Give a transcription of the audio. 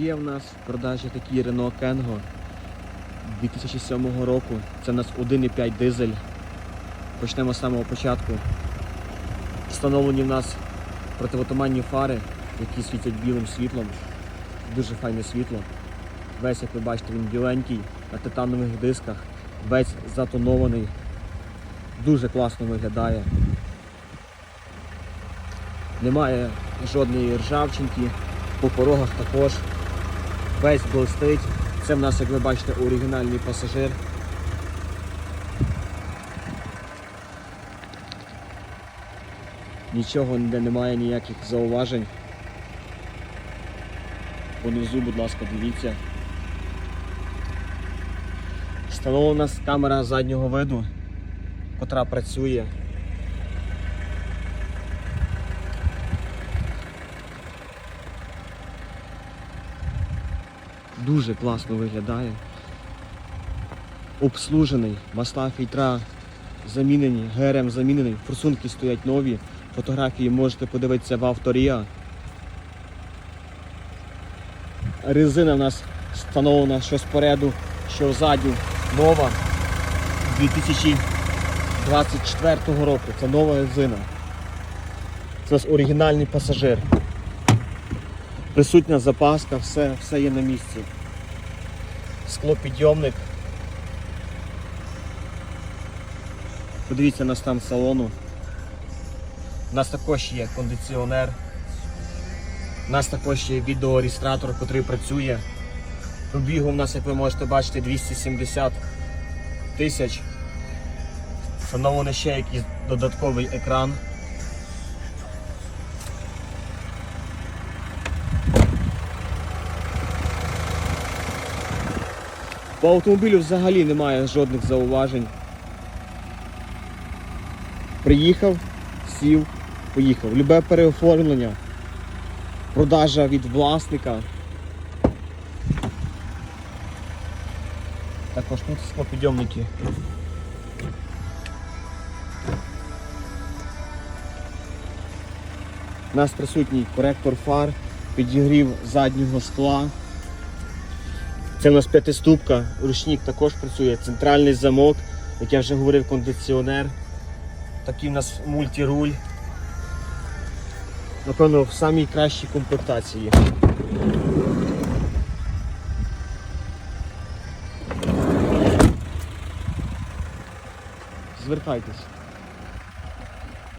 Є в нас в продажі такий Renault Kengo 2007 року. Це у нас 1,5 дизель. Почнемо з самого початку. Встановлені в нас противотуманні фари, які світять білим світлом. Дуже файне світло. Весь, як ви бачите, він біленький, на титанових дисках, весь затонований. Дуже класно виглядає. Немає жодної ржавчинки, по порогах також. Весь блистить. Це в нас, як ви бачите, оригінальний пасажир. Нічого ніде немає, ніяких зауважень. Понизу, будь ласка, дивіться. Встановлена у нас камера заднього виду, котра працює. Дуже класно виглядає. Обслужений, масла фільтра замінені, ГРМ замінений, форсунки стоять нові. Фотографії можете подивитися в авторія. Резина в нас встановлена що спереду, що ззаду нова 2024 року. Це нова резина. Це у нас оригінальний пасажир. Присутня запаска, все, все є на місці. Склопідйомник. Подивіться на стан салону. У нас також є кондиціонер. У нас також є відеореєстратор, який працює. Пробігу у нас, як ви можете бачити, 270 тисяч. Встановлений ще якийсь додатковий екран. По автомобілю взагалі немає жодних зауважень. Приїхав, сів, поїхав. Любе переоформлення, продажа від власника. Також тут склопідйомники. У нас присутній коректор фар, підігрів заднього скла. Це у нас п'ятиступка, ручник також працює, центральний замок, як я вже говорив, кондиціонер. Такий у нас мультируль. Напевно, в самій кращій комплектації. Звертайтесь.